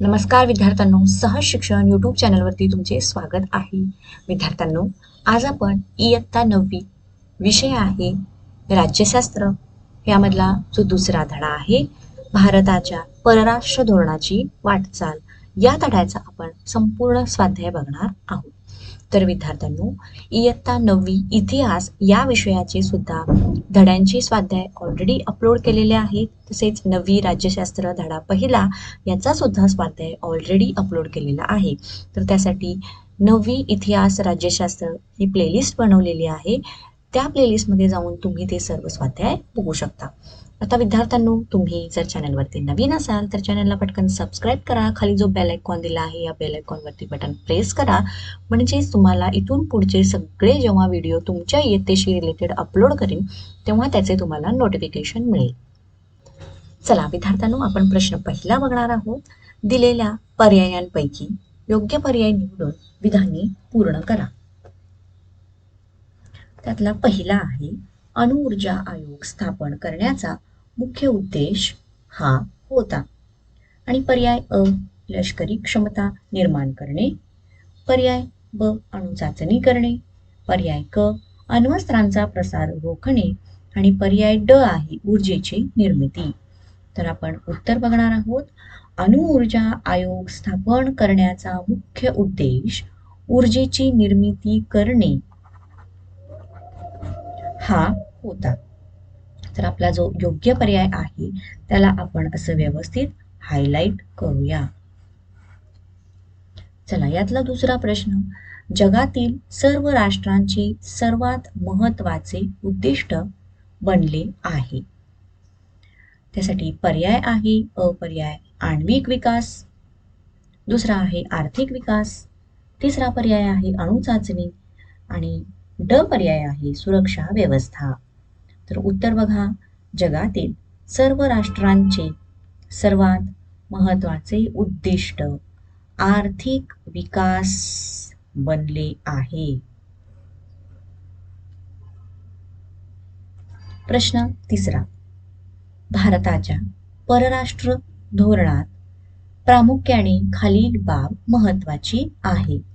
नमस्कार विद्यार्थ्यांनो सहज शिक्षण यूट्यूब चॅनलवरती तुमचे स्वागत आहे. विद्यार्थ्यांनो आज आपण इयत्ता नववी विषय आहे राज्यशास्त्र. यामधला जो दुसरा धडा आहे भारताच्या परराष्ट्र धोरणाची वाटचाल. या धड्याचा आपण संपूर्ण स्वाध्याय बघणार आहोत. तर विद्यार्थ्यांनो इयत्ता नववी इतिहास या विषयाचे सुद्धा धड्यांचे स्वाध्याय ऑलरेडी अपलोड केलेले आहेत. तसेच नववी राज्यशास्त्र धडा पहिला याचा सुद्धा स्वाध्याय ऑलरेडी अपलोड केलेला आहे. तर त्यासाठी नववी इतिहास राज्यशास्त्र ही प्लेलिस्ट बनवलेली आहे. त्या प्लेलिस्टमध्ये जाऊन तुम्ही ते सर्व स्वाध्याय बघू शकता. आता विद्यार्थ्यांनो तुम्ही जर चॅनलवरती नवीन असाल तर चॅनलला पटकन सबस्क्राईब करा. खाली जो बेल आयकॉन दिला आहे या बेल आयकॉनवरती बटन प्रेस करा. म्हणजेच तुम्हाला इथून पुढचे सगळे जेव्हा व्हिडिओ तुमच्या इयत्तेशी रिलेटेड अपलोड करेन तेव्हा त्याचे तुम्हाला नोटिफिकेशन मिळेल. चला विद्यार्थ्यांनो आपण प्रश्न पहिला बघणार आहोत. दिलेल्या पर्यायांपैकी योग्य पर्याय निवडून विधाने पूर्ण करा. त्यातला पहिला आहे अणुऊर्जा आयोग स्थापन करण्याचा मुख्य उद्देश हा होता. आणि पर्याय अ लष्करी क्षमता निर्माण करणे पर्याय ब अणुचाचणी करणे पर्याय क अण्वस्त्रांचा प्रसार रोखणे आणि पर्याय ड आहे ऊर्जेची निर्मिती. तर आपण उत्तर बघणार आहोत. अणुऊर्जा आयोग स्थापन करण्याचा मुख्य उद्देश ऊर्जेची निर्मिती करणे हा होता. तर आपला जो योग्य पर्याय आहे त्याला आपण असं व्यवस्थित हायलाइट करूया. चला यातला दुसरा प्रश्न. जगातील सर्व राष्ट्रांचे सर्वात महत्त्वाचे उद्दिष्ट बनले आहे. त्यासाठी पर्याय आहे अपर्याय. आण्विक विकास. दुसरा आहे आर्थिक विकास. तिसरा पर्याय आहे अणुचाचणी आणि ड पर्याय आहे? सुरक्षा व्यवस्था. तर उत्तर बघा. जगातील सर्व राष्ट्रांचे सर्वात महत्त्वाचे उद्दिष्ट आर्थिक विकास बनले आहे. प्रश्न तिसरा. भारताच्या परराष्ट्र धोरणात प्रामुख्याने खालील बाब महत्वाची आहे.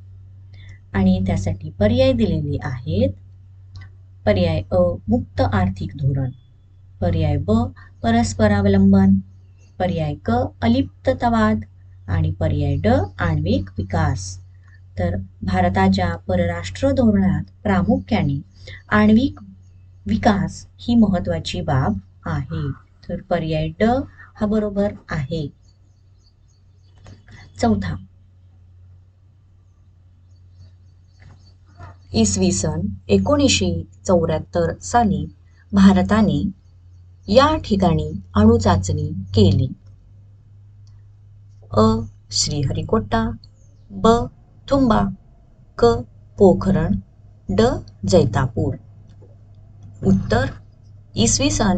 आणि त्यासाठी पर्याय दिलेले आहेत. पर्याय अ मुक्त आर्थिक धोरण. पर्याय ब परस्परावलंबन पर्याय क अलिप्ततावाद. आणि पर्याय ड आण्विक विकास. तर भारताच्या परराष्ट्र धोरणात प्रामुख्याने आण्विक विकास ही महत्वाची बाब आहे. तर पर्याय ड हा बरोबर आहे. चौथा इसवी सन एकोणीसशे चौऱ्याहत्तर साली भारताने या ठिकाणी अणुचाचणी केली. अ. श्रीहरिकोटा ब. थुंबा क. पोखरण ड. जैतापूर. उत्तर इसवी सन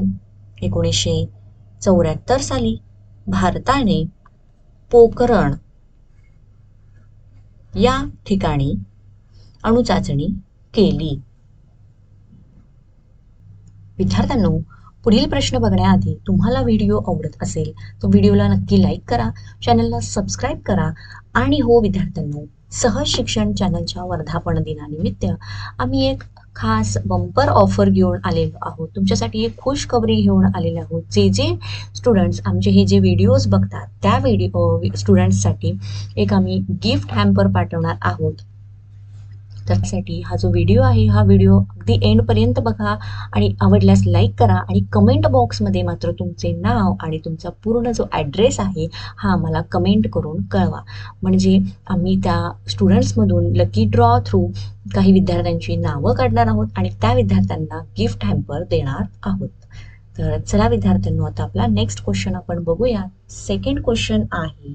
एकोणीसशे चौऱ्याहत्तर साली भारताने पोखरण या ठिकाणी अणुचाचणी केली. विद्यार्थ्यांनो पुढील प्रश्न बघण्याआधी तुम्हाला व्हिडिओ आवडत असेल तर व्हिडिओला नक्की लाईक करा चॅनलला सबस्क्राईब करा आणि हो विद्यार्थ्यांनो सहज शिक्षण चॅनलच्या वर्धापन दिनानिमित्त आम्ही एक खास बंपर ऑफर घेऊन आलेलो आहोत. तुमच्यासाठी एक खुश खबरी घेऊन आलेले आहोत. जे जे स्टुडंट्स आमचे हे जे व्हिडिओज बघतात त्या व्हिडिओ स्टुडंट्ससाठी एक आम्ही गिफ्ट हॅम्पर पाठवणार आहोत. त्यासाठी हा जो व्हिडिओ आहे हा व्हिडिओ अगदी एंडपर्यंत बघा आणि आवडल्यास लाईक करा आणि कमेंट बॉक्समध्ये मात्र तुमचे नाव आणि तुमचा पूर्ण जो ॲड्रेस आहे हा आम्हाला कमेंट करून कळवा. म्हणजे आम्ही त्या स्टुडंट्समधून लकी ड्रॉ थ्रू काही विद्यार्थ्यांची नावं काढणार आहोत आणि त्या विद्यार्थ्यांना गिफ्ट हॅम्पर देणार आहोत. तर चला विद्यार्थ्यांनो आता आपला नेक्स्ट क्वेश्चन आपण बघूया. सेकंड क्वेश्चन आहे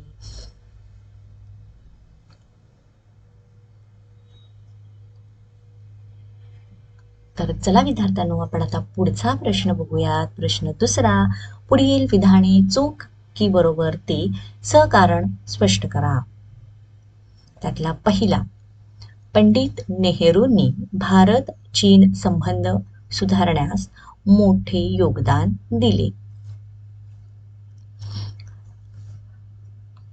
तर चला विद्यार्थ्यांनो आपण आता पुढचा प्रश्न बघूयात. प्रश्न दुसरा पुढील विधाने चूक की बरोबर ते सकारण स्पष्ट करा. त्यातला पहिला पंडित नेहरूंनी भारत चीन संबंध सुधारण्यास मोठे योगदान दिले.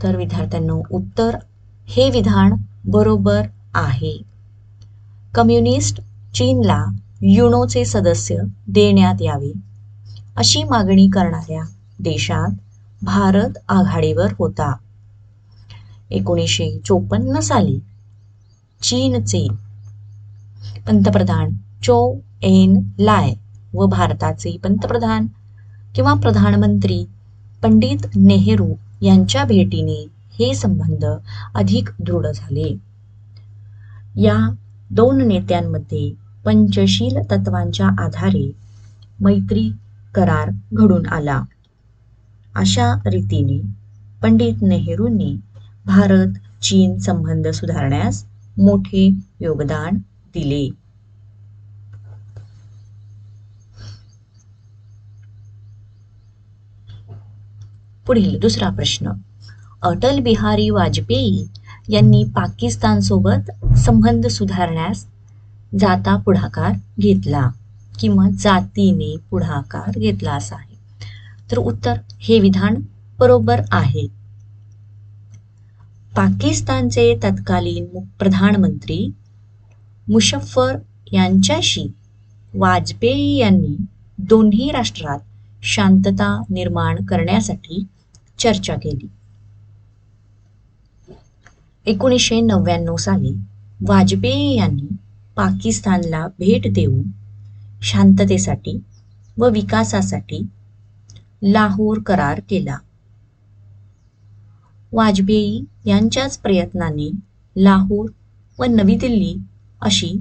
तर विद्यार्थ्यांनो उत्तर हे विधान बरोबर आहे. कम्युनिस्ट चीनला युनोचे सदस्य देण्यात यावे. अशी मागणी करणाऱ्या देशात भारत आघाडीवर होता. एकोणीसशे चोपन्न साली चीनचे पंतप्रधान चो एन लाय व भारताचे पंतप्रधान किंवा प्रधानमंत्री पंडित नेहरू यांच्या भेटीने हे संबंध अधिक दृढ झाले. या दोन नेत्यांमध्ये पंचशील तत्वांच्या आधारे मैत्री करार घडून आला. अशा रीतीने पंडित नेहरूंनी भारत चीन संबंध सुधारण्यास मोठे योगदान दिले. पुढील दुसरा प्रश्न. अटल बिहारी वाजपेयी यांनी पाकिस्तानसोबत संबंध सुधारण्यास जाता पुढाकार घेतला किंवा जातीने पुढाकार घेतला असा आहे. तर उत्तर हे विधान बरोबर आहे. पाकिस्तानचे तत्कालीन प्रधानमंत्री मुशफ्फर यांच्याशी वाजपेयी यांनी दोन्ही राष्ट्रात शांतता निर्माण करण्यासाठी चर्चा केली. एकोणीसशे नव्याण्णव साली वाजपेयी यांनी पाकिस्तानला भेट देऊन शांततेसाठी व विकासासाठी लाहोर करार केला. वाजपेयी यांच्याच प्रयत्नाने लाहोर व नवी दिल्ली अशी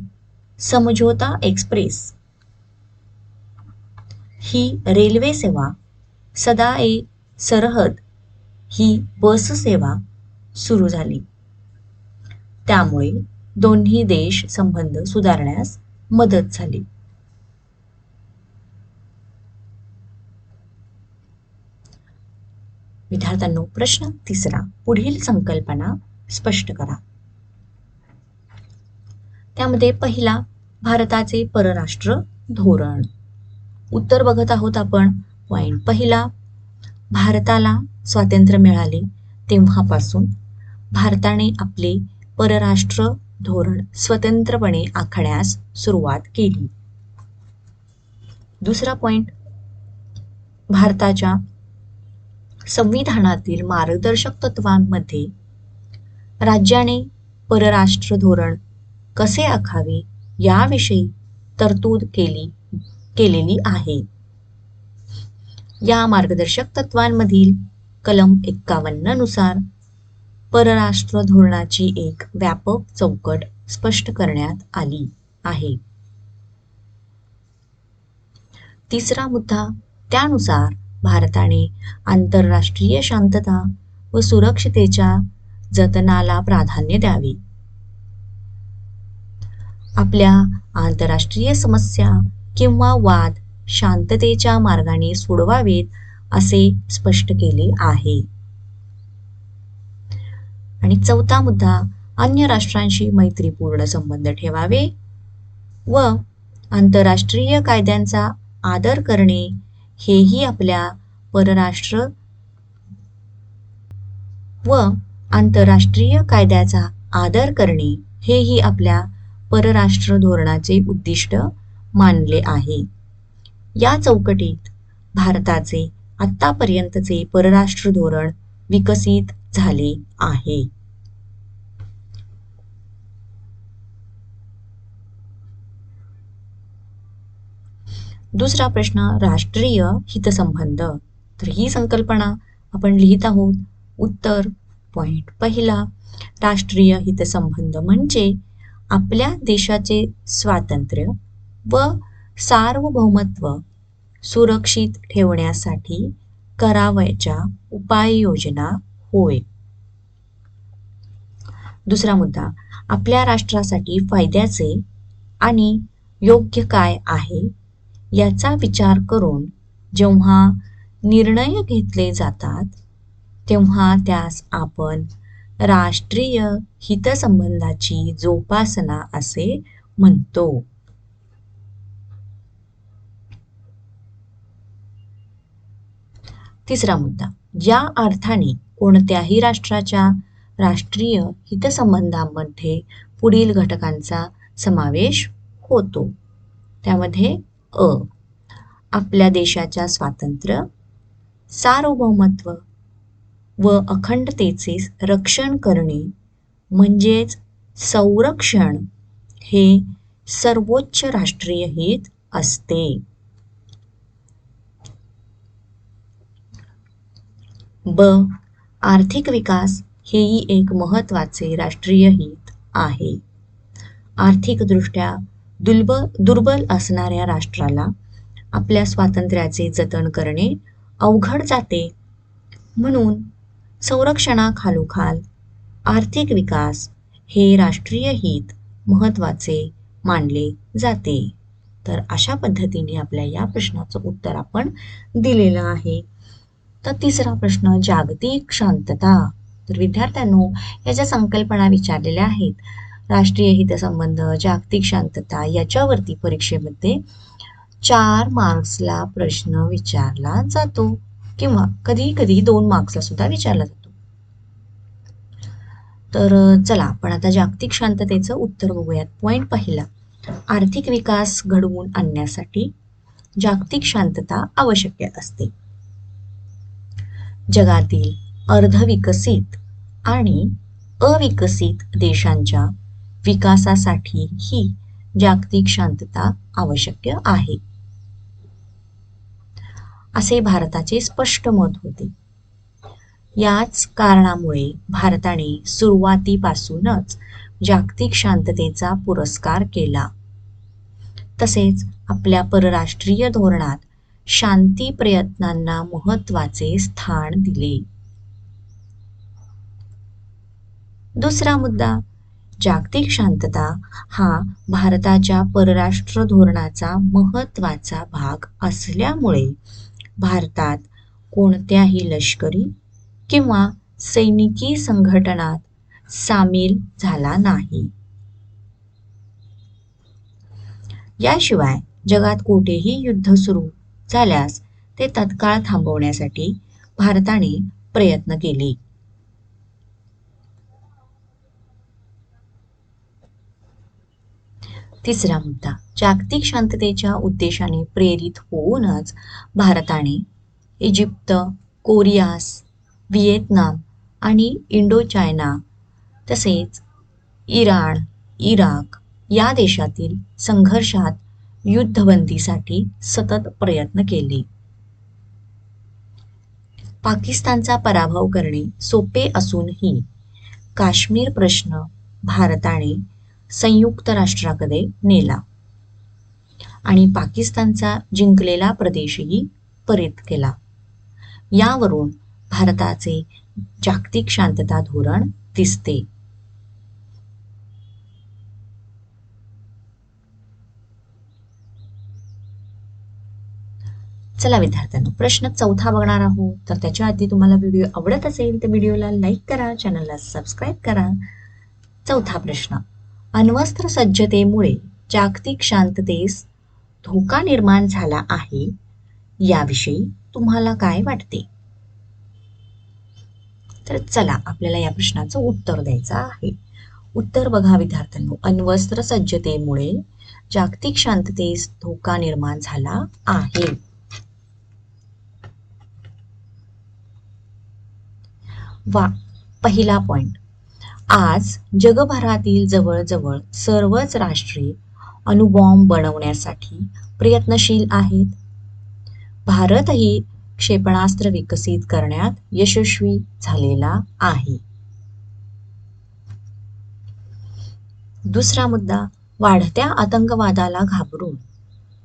समझोता एक्सप्रेस ही रेल्वे सेवा सदा ए सरहद ही बस सेवा सुरू झाली. त्यामुळे दोन्ही देश संबंध सुधारण्यास मदत झाली. विद्यार्थ्यांनो प्रश्न तिसरा पुढील संकल्पना स्पष्ट करा. त्यामध्ये पहिला भारताचे परराष्ट्र धोरण. उत्तर बघत आहोत आपण. पॉइंट पहिला भारताला स्वातंत्र्य मिळाले तेव्हापासून भारताने आपले परराष्ट्र धोरण स्वतंत्रपणे आखण्यास सुरुवात केली. दुसरा पॉइंट भारताच्या संविधानातील मार्गदर्शक तत्वांमध्ये राज्याने परराष्ट्र धोरण कसे आखावे याविषयी तरतूद केली केलेली आहे. या मार्गदर्शक तत्वांमधील कलम एक्कावन्ननुसार परराष्ट्र धोरणाची एक व्यापक चौकट स्पष्ट करण्यात आली आहे. तिसरा मुद्दा त्यानुसार भारताने आंतरराष्ट्रीय शांतता व सुरक्षतेच्या जतनाला प्राधान्य द्यावे. आपल्या आंतरराष्ट्रीय समस्या किंवा वाद शांततेच्या मार्गाने सोडवावेत असे स्पष्ट केले आहे. आणि चौथा मुद्दा अन्य राष्ट्रांशी मैत्रीपूर्ण संबंध ठेवावे व आंतरराष्ट्रीय कायद्यांचा आदर करणे हेही आपल्या परराष्ट्र व आंतरराष्ट्रीय कायद्याचा आदर करणे हेही आपल्या परराष्ट्र धोरणाचे उद्दिष्ट मानले आहे. या चौकटीत भारताचे आतापर्यंतचे परराष्ट्र धोरण विकसित झाले आहे. दुसरा प्रश्न राष्ट्रीय हितसंबंध. तर ही संकल्पना आपण लिहित आहोत. उत्तर पॉइंट पहिला. राष्ट्रीय हितसंबंध म्हणजे आपल्या देशाचे स्वातंत्र्य व सार्वभौमत्व सुरक्षित ठेवण्यासाठी करावयाच्या उपाययोजना होय. दुसरा मुद्दा आपल्या राष्ट्रासाठी फायद्याचे आणि योग्य काय आहे? याचा विचार करून जेव्हा निर्णय घेतले जातात तेव्हा त्यास आपण राष्ट्रीय हितसंबंधाची जोपासना असे म्हणतो. तिसरा मुद्दा या अर्थाने कोणत्याही राष्ट्राच्या राष्ट्रीय हितसंबंधांमध्ये पुढील घटकांचा समावेश होतो. त्यामध्ये अ. आपल्या देशाच्या स्वातंत्र्य सार्वभौमत्व व अखंडतेचे रक्षण करणे म्हणजेच संरक्षण हे सर्वोच्च राष्ट्रीय हित असते. ब. आर्थिक विकास हेही एक महत्त्वाचे राष्ट्रीय हित आहे. आर्थिकदृष्ट्या दुर्बल दुर्बल असणाऱ्या राष्ट्राला आपल्या स्वातंत्र्याचे जतन करणे अवघड जाते. म्हणून संरक्षणाखालोखाल आर्थिक विकास हे राष्ट्रीय हित महत्त्वाचे मानले जाते. तर अशा पद्धतीने आपल्या या प्रश्नाचं उत्तर आपण दिलेलं आहे. तर तिसरा प्रश्न जागतिक शांतता. तर विद्यार्थ्यांनो याच्या संकल्पना विचारलेल्या आहेत राष्ट्रीय हितसंबंध जागतिक शांतता याच्यावरती परीक्षेमध्ये चार मार्क्सला प्रश्न विचारला जातो किंवा कधी कधी दोन मार्क्सला सुद्धा विचारला जातो. तर चला आपण आता जागतिक शांततेचं उत्तर बघूयात. पॉईंट पहिला आर्थिक विकास घडवून आणण्यासाठी जागतिक शांतता आवश्यक असते. जगातील अर्धविकसित आणि अविकसित देशांच्या विकासासाठी ही जागतिक शांतता आवश्यक आहे. असे भारताचे स्पष्ट मत होते. याच कारणामुळे भारताने सुरुवातीपासूनच जागतिक शांततेचा पुरस्कार केला. तसेच आपल्या परराष्ट्रीय धोरणात शांती प्रयत्नांना महत्त्वाचे स्थान दिले. दुसरा मुद्दा जागतिक शांतता हा भारताच्या परराष्ट्र धोरणाचा महत्त्वाचा भाग असल्यामुळे भारतात कोणत्याही लष्करी किंवा सैनिकी संघटनात सामील झाला नाही. याशिवाय जगात कुठेही युद्ध सुरू झाल्यास ते तत्काळ थांबवण्यासाठी भारताने प्रयत्न केले. तिसरा मुद्दा. जागतिक शांततेच्या उद्देशाने प्रेरित होऊनच भारताने इजिप्त कोरियास व्हिएतनाम आणि इंडो चायना तसेच इराण इराक या देशातील संघर्षात युद्धबंदीसाठी सतत प्रयत्न केले. पाकिस्तानचा पराभव करणे सोपे असूनही काश्मीर प्रश्न भारताने संयुक्त राष्ट्राकडे नेला. आणि पाकिस्तानचा जिंकलेला प्रदेशही परत केला. यावरून भारताचे जागतिक शांतता धोरण दिसते. चला विद्यार्थ्यांनो प्रश्न चौथा बघणार आहोत. तर त्याच्या आधी तुम्हाला व्हिडिओ आवडत असेल तर व्हिडिओला लाईक करा चॅनलला सबस्क्राईब करा. चौथा प्रश्न. अण्वस्त्र सज्जतेमुळे जागतिक शांततेस धोका निर्माण झाला आहे याविषयी तुम्हाला काय वाटते? तर चला आपल्याला या प्रश्नाचं उत्तर द्यायचं आहे. उत्तर बघा विद्यार्थ्यांनो अण्वस्त्र सज्जतेमुळे जागतिक शांततेस धोका निर्माण झाला आहे. वा पहिला पॉइंट आज जगभरातील जवळजवळ सर्वच राष्ट्रे अणुबॉम्ब बनवण्यासाठी प्रयत्नशील आहेत. भारतही क्षेपणास्त्र विकसित करण्यात यशस्वी झालेला आहे. दुसरा मुद्दा वाढत्या आतंकवादाला घाबरून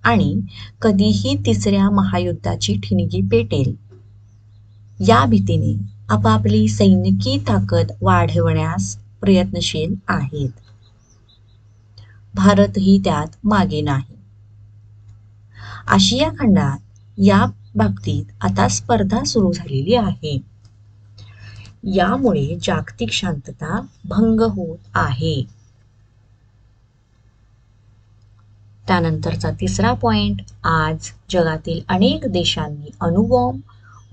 आणि कधीही तिसऱ्या महायुद्धाची ठिणगी पेटेल. या भीतीने आपापली सैनिकी ताकद वाढवण्यास प्रयत्नशील आहेत. भारतही त्यात मागे नाही. आशिया खंडात या बाबतीत आता स्पर्धा सुरू झालेली आहे. यामुळे जागतिक शांतता भंग होत आहे. त्यानंतरचा तिसरा पॉइंट आज जगातील अनेक देशांनी अणुबॉम्ब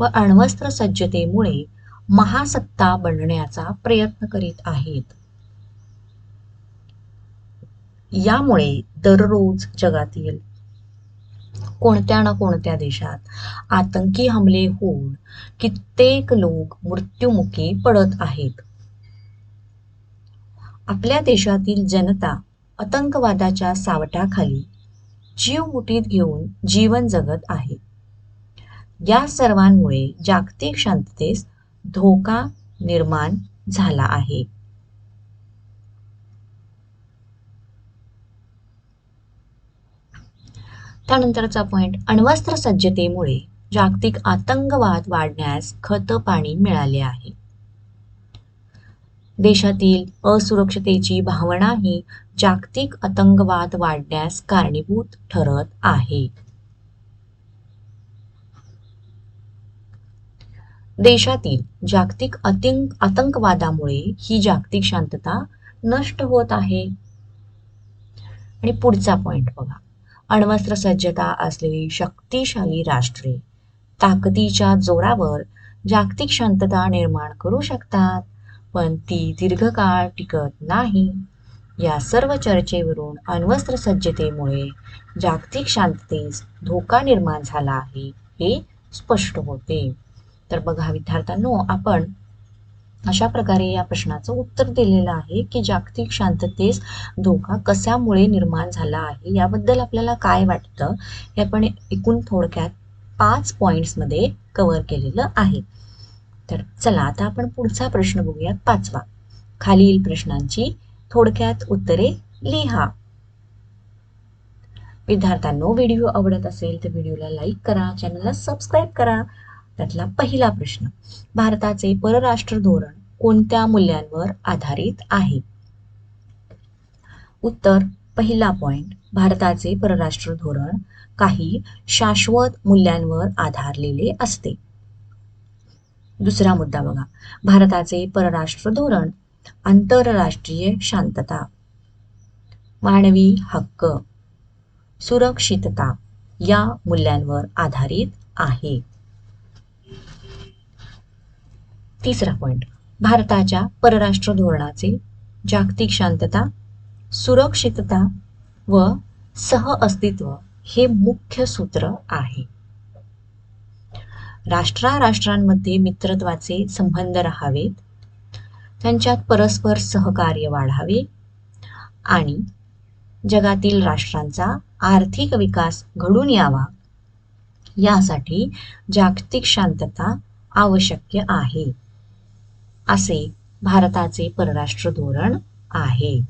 व अण्वस्त्र सज्जतेमुळे महासत्ता बनण्याचा प्रयत्न करीत आहेत. यामुळे दररोज जगातील कोणत्या ना कोणत्या देशात आतंकी हमले होऊन कित्येक लोक मृत्युमुखी पडत आहेत. आपल्या देशातील जनता आतंकवादाच्या सावटाखाली जीव मुठीत घेऊन जीवन जगत आहे. या सर्वांमुळे जागतिक शांततेस धोका निर्माण झाला आहे. त्यानंतरचा पॉइंट अण्वस्त्र सज्जतेमुळे जागतिक आतंकवाद वाढण्यास खत पाणी मिळाले आहे. देशातील असुरक्षतेची भावना ही जागतिक आतंकवाद वाढण्यास कारणीभूत ठरत आहे. देशातील जागतिक अतिंक आतंकवादामुळे ही जागतिक शांतता नष्ट होत आहे. आणि पुढचा पॉइंट बघा. अण्वस्त्र सज्जता असलेली शक्तिशाली राष्ट्रे ताकदीच्या जोरावर जागतिक शांतता निर्माण करू शकतात पण ती दीर्घकाळ टिकत नाही. या सर्व चर्चेवरून अण्वस्त्र सज्जतेमुळे जागतिक शांततेस धोका निर्माण झाला आहे हे स्पष्ट होते. तर बघा विद्यार्थ्यांनो आपण अशा प्रकारे या प्रश्नाचं उत्तर दिलेलं आहे की जागतिक शांततेस धोका कशामुळे निर्माण झाला आहे याबद्दल आपल्याला काय वाटतं हे आपण एकूण थोडक्यात पाच पॉईंट्समध्ये कव्हर केलेलं आहे. तर चला आता आपण पुढचा प्रश्न बघूयात पाचवा. खालील प्रश्नांची थोडक्यात उत्तरे लिहा. विद्यार्थ्यांनो व्हिडिओ आवडत असेल तर व्हिडिओला लाईक करा चॅनलला सबस्क्राईब करा त्यातला पहिला प्रश्न. भारताचे परराष्ट्र धोरण कोणत्या मूल्यांवर आधारित आहे? उत्तर पहिला पॉइंट भारताचे परराष्ट्र धोरण काही शाश्वत मूल्यांवर आधारलेले असते. दुसरा मुद्दा बघा. भारताचे परराष्ट्र धोरण आंतरराष्ट्रीय शांतता. मानवी हक्क सुरक्षितता या मूल्यांवर आधारित आहे. तिसरा पॉईंट भारताच्या परराष्ट्र धोरणाचे जागतिक शांतता सुरक्षितता व सहअस्तित्व हे मुख्य सूत्र आहे. राष्ट्रा राष्ट्रांमध्ये मित्रत्वाचे संबंध राहावेत त्यांच्यात परस्पर सहकार्य वाढावे आणि जगातील राष्ट्रांचा आर्थिक विकास घडून यावा यासाठी जागतिक शांतता आवश्यक आहे. असे भारताचे परराष्ट्र धोरण आहे.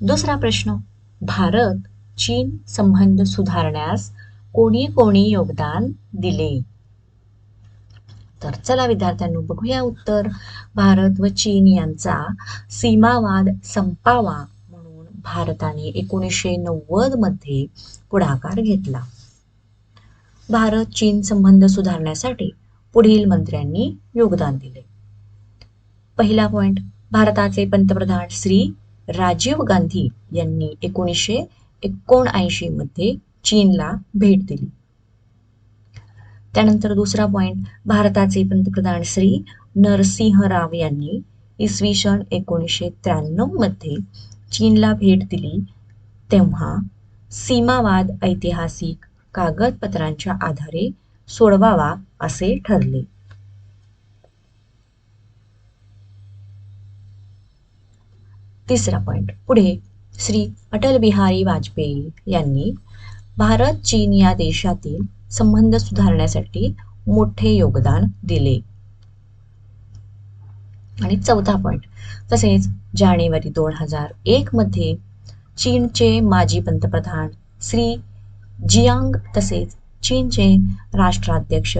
दुसरा प्रश्न भारत चीन संबंध सुधारण्यास कोणी कोणी योगदान दिले? तर चला विद्यार्थ्यांनो बघूया उत्तर. भारत व चीन यांचा सीमावाद संपावा म्हणून भारताने एकोणीसशे नव्वदमध्ये पुढाकार घेतला. भारत चीन संबंध सुधारण्यासाठी पुढील मंत्र्यांनी योगदान दिले. पहिला पॉइंट भारताचे पंतप्रधान श्री राजीव गांधी यांनी एकोणीसशे एकोणऐंशी मध्ये चीनला भेट दिली. त्यानंतर दुसरा पॉइंट भारताचे पंतप्रधान श्री नरसिंह राव यांनी इसवी सन एकोणीसशे त्र्याण्णवमध्ये चीनला भेट दिली तेव्हा सीमावाद ऐतिहासिक कागदपत्रांच्या आधारे सोडवावा असे ठरले. तिसरा पॉइंट पुढे श्री अटल बिहारी वाजपेयी यांनी भारत चीन या देशातील संबंध सुधारण्यासाठी मोठे योगदान दिले. आणि चौथा पॉइंट तसेच जानेवारी दोन हजार एक मध्ये चीनचे माजी पंतप्रधान श्री जियांग तसेच चीनचे राष्ट्राध्यक्ष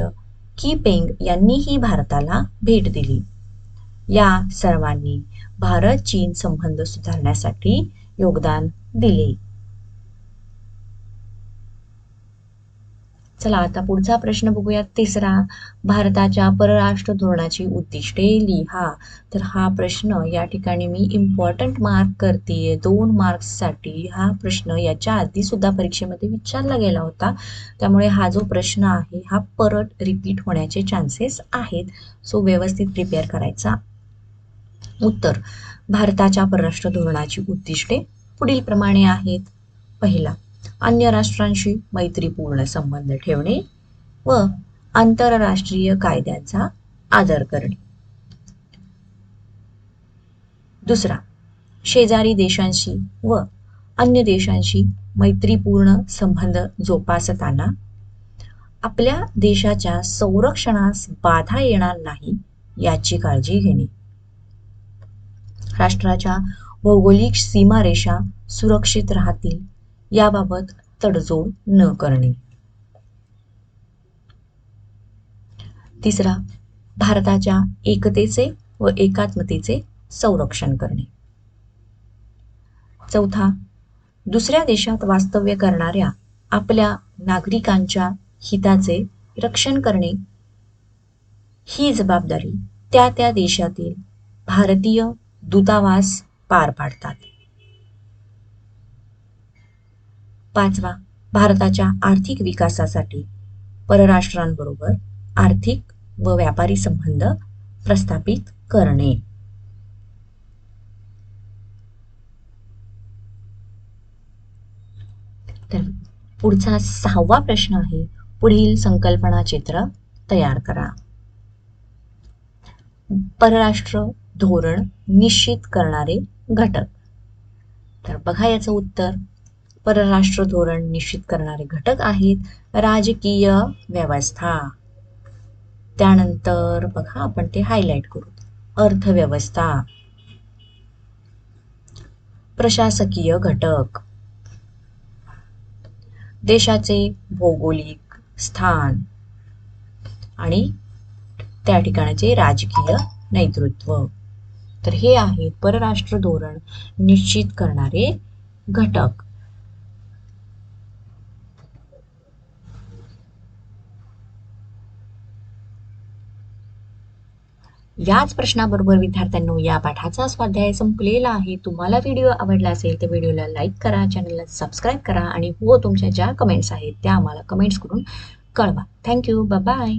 की पेंग यांनीही भारताला भेट दिली. या सर्वांनी भारत चीन संबंध सुधारण्यासाठी योगदान दिले. चला आता पुढचा प्रश्न बघूयात. तिसरा भारताच्या परराष्ट्र धोरणाची उद्दिष्टे लिहा तर हा प्रश्न या ठिकाणी मी इम्पॉर्टंट मार्क करते दोन मार्क्ससाठी हा प्रश्न याच्या आधी सुद्धा परीक्षेमध्ये विचारला गेला होता. त्यामुळे हा जो प्रश्न आहे हा परत रिपीट होण्याचे चान्सेस आहेत. सो व्यवस्थित प्रिपेअर करायचा उत्तर. भारताच्या परराष्ट्र धोरणाची उद्दिष्टे पुढील प्रमाणे आहेत. पहिला अन्य राष्ट्रांशी मैत्रीपूर्ण संबंध ठेवणे व आंतरराष्ट्रीय कायद्यांचा आदर करणे. दुसरा शेजारी देशांशी व अन्य देशांशी मैत्रीपूर्ण संबंध जोपासताना आपल्या देशाच्या संरक्षणास बाधा येणार नाही याची काळजी घेणे. राष्ट्राच्या भौगोलिक सीमारेषा सुरक्षित राहतील याबाबत तडजोड न करणे. तिसरा भारताच्या एकतेचे व एकात्मतेचे संरक्षण करणे. चौथा दुसऱ्या देशात वास्तव्य करणाऱ्या आपल्या नागरिकांच्या हिताचे रक्षण करणे. ही जबाबदारी त्या त्या देशातील भारतीय दूतावास पार पाडतात. पाचवा भारताच्या आर्थिक विकासासाठी. परराष्ट्रांबरोबर आर्थिक व व्यापारी संबंध प्रस्थापित करणे. तर पुढचा सहावा प्रश्न आहे पुढील संकल्पना चित्र तयार करा. परराष्ट्र धोरण निश्चित करणारे घटक. तर बघा याचं उत्तर. परराष्ट्र धोरण निश्चित करणारे घटक आहेत. राजकीय व्यवस्था. त्यानंतर बघा आपण ते हायलाइट करू. अर्थव्यवस्था. प्रशासकीय घटक. देशाचे भौगोलिक स्थान. आणि त्या ठिकाणाचे राजकीय नेतृत्व. तर हे आहेत परराष्ट्र धोरण निश्चित करणारे घटक. याच प्रश्नाबरोबर विद्यार्थ्यांनो या पाठाचा स्वाध्याय संपलेला आहे. तुम्हाला व्हिडिओ आवडला असेल तर व्हिडिओला लाईक करा चॅनलला सबस्क्राईब करा आणि हो तुमच्या ज्या कमेंट्स आहेत त्या आम्हाला कमेंट्स करून कळवा. Thank you bye